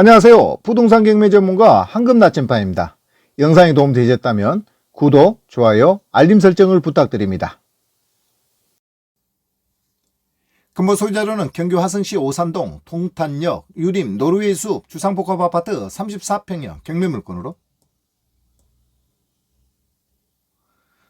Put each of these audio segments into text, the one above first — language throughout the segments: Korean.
안녕하세요. 부동산 경매 전문가 황금 나침반입니다. 영상이 도움되셨다면 구독, 좋아요, 알림 설정을 부탁드립니다. 근무 소유자로는 경기 화성시 오산동 통탄역 유림 노르웨이 숲 주상복합 아파트 34평형 경매 물건으로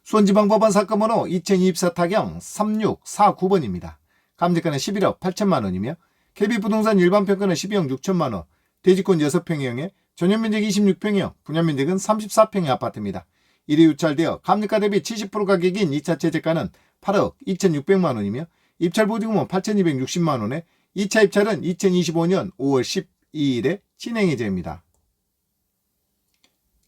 수원지방법원 사건 번호 2024 타경 3649번입니다. 감정가는 11억 8천만 원이며 KB부동산 일반 평가는 12억 6천만 원, 대지권 6평형에 전용면적 26평형, 분양면적은 34평형 아파트입니다. 이리 유찰되어 감리가 대비 70% 가격인 2차 최저가는 8억 2,600만 원이며 입찰 보증금은 8,260만 원에 2차 입찰은 2025년 5월 12일에 진행 예정입니다.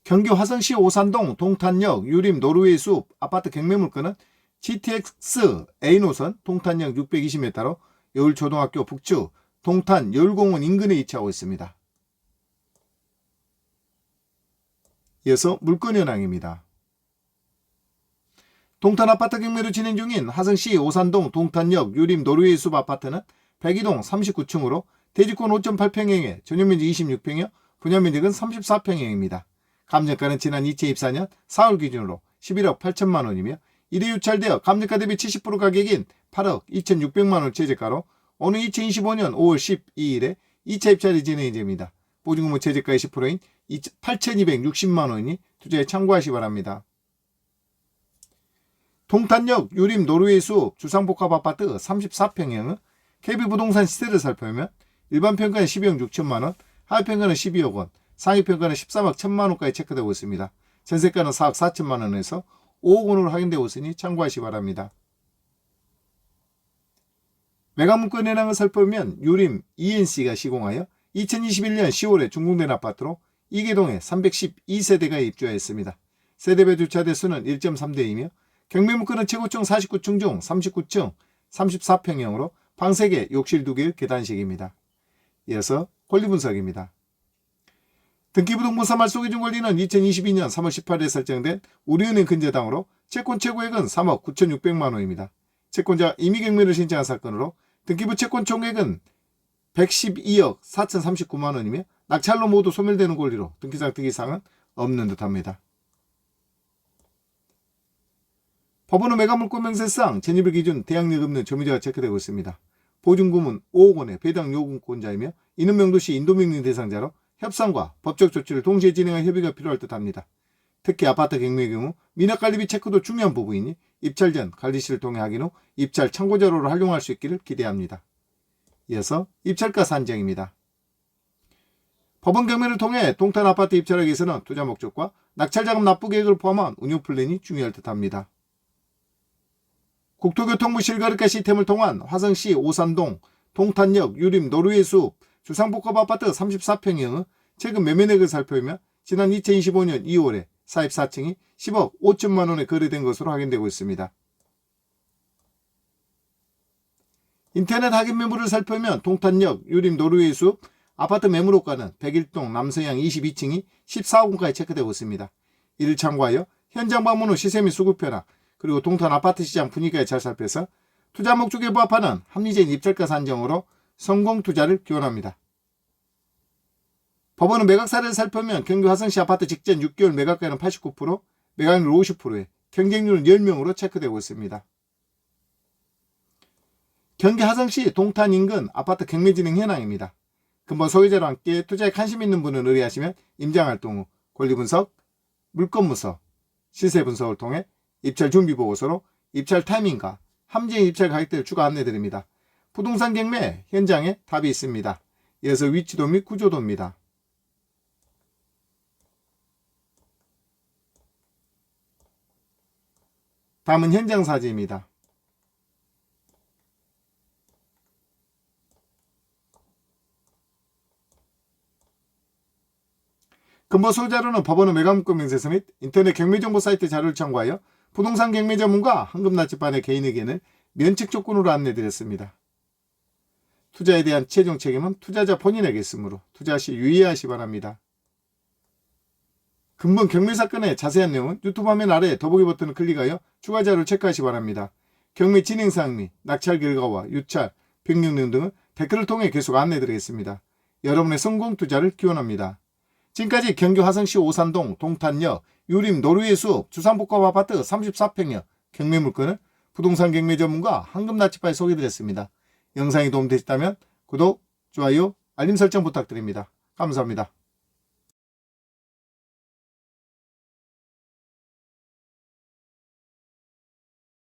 경기 화성시 오산동 동탄역 유림 노르웨이 숲 아파트 경매 물건은 GTX A 노선 동탄역 620m로 여울초등학교 북측 동탄 여울공원 인근에 위치하고 있습니다. 이어서 물건 현황입니다. 동탄 아파트 경매로 진행 중인 화성시 오산동 동탄역 유림 노르웨이 숲 아파트는 102동 39층으로 대지권 5.8평형에 전용면적 26평형, 분양면적은 34평형입니다. 감정가는 지난 2024년 4월 기준으로 11억 8천만 원이며 이대 유찰되어 감정가 대비 70% 가격인 8억 2,600만 원 최저가로 오늘 2025년 5월 12일에 2차 입찰이 진행 예정입니다. 보증금은 최저가의 10%인 8,260만 원이니 투자에 참고하시 기 바랍니다. 동탄역 유림 노르웨이 숲 주상복합 아파트 34평형은 KB부동산 시세를 살펴보면 일반 평가는 12억 6천만 원, 하위 평가는 12억 원, 상위 평가는 13억 1천만 원까지 체크되고 있습니다. 전세가는 4억 4천만 원에서 5억 원으로 확인되고 있으니 참고하시 기 바랍니다. 매각문건 현황을 살펴보면 유림 ENC가 시공하여 2021년 10월에 준공된 아파트로 이계동에 312세대가 입주하였습니다. 세대별 주차 대수는 1.3대이며 경매문건은 최고층 49층 중 39층 34평형으로 방 3개, 욕실 2개, 계단식입니다. 이어서 권리 분석입니다. 등기부등본사 말소기준 권리는 2022년 3월 18일에 설정된 우리은행 근저당으로 채권 최고액은 3억 9,600만 원입니다. 채권자 임의경매를 신청한 사건으로 등기부 채권 총액은 112억 4,039만 원이며 낙찰로 모두 소멸되는 권리로 등기상 특이사항은 없는 듯합니다. 법원은 매각물권 명세상 전입일 기준 대항력 없는 점유자가 체크되고 있습니다. 보증금은 5억 원의 배당 요금권자이며 이는 명도시 인도명령 대상자로 협상과 법적 조치를 동시에 진행할 협의가 필요할 듯합니다. 특히 아파트 경매의 경우 미납관리비 체크도 중요한 부분이니 입찰 전 관리실을 통해 확인 후 입찰 참고 자료로 활용할 수 있기를 기대합니다. 이어서 입찰가 산정입니다. 법원 경매를 통해 동탄 아파트 입찰하기 위해서는 투자 목적과 낙찰자금 납부 계획을 포함한 운영 플랜이 중요할 듯합니다. 국토교통부 실거래가 시스템을 통한 화성시 오산동 동탄역 유림 노르웨이 숲 주상복합 아파트 34평형의 최근 매매액을 살펴보면 지난 2025년 2월에 44층이 10억 5천만 원에 거래된 것으로 확인되고 있습니다. 인터넷 확인 매물을 살펴보면 동탄역 유림 노르웨이 숲 아파트 매물호가는 101동 남서양 22층이 14억 원까지 체크되고 있습니다. 이를 참고하여 현장 방문 후 시세 및 수급 변화 그리고 동탄 아파트 시장 분위기에 잘 살펴서 투자 목적에 부합하는 합리적인 입찰가 산정으로 성공 투자를 기원합니다. 법원은 매각 사례를 살펴보면 경기 화성시 아파트 직전 6개월 매각가는 89%, 매각률 50%에 경쟁률은 10명으로 체크되고 있습니다. 경기 화성시 동탄 인근 아파트 경매 진행 현황입니다. 근본 소유자와 함께 투자에 관심 있는 분은 의뢰하시면 임장활동 후 권리분석, 물건분석, 시세 분석을 통해 입찰 준비 보고서로 입찰 타이밍과 함정 입찰 가격대를 추가 안내드립니다. 부동산 경매 현장에 답이 있습니다. 이어서 위치도 및 구조도입니다. 다음은 현장 사진입니다. 근본 소유자로는 법원의 매각문건 명세서 및 인터넷 경매정보 사이트 자료를 참고하여 부동산 경매 전문가 황금나치반의 개인에게는 면책 조건으로 안내드렸습니다. 투자에 대한 최종 책임은 투자자 본인에게 있으므로 투자 시 유의하시 기 바랍니다. 근본 경매 사건의 자세한 내용은 유튜브 화면 아래 더보기 버튼을 클릭하여 추가 자료를 체크하시 기 바랍니다. 경매 진행 사항 및 낙찰 결과와 유찰, 변경 내용 등은 댓글을 통해 계속 안내드리겠습니다. 여러분의 성공 투자를 기원합니다. 지금까지 경기 화성시 오산동 동탄역 유림 노르웨이 수업 주상복합 아파트 34평형 경매 물건을 부동산 경매 전문가 황금나치파에 소개드렸습니다. 영상이 도움되셨다면 구독, 좋아요, 알림 설정 부탁드립니다. 감사합니다.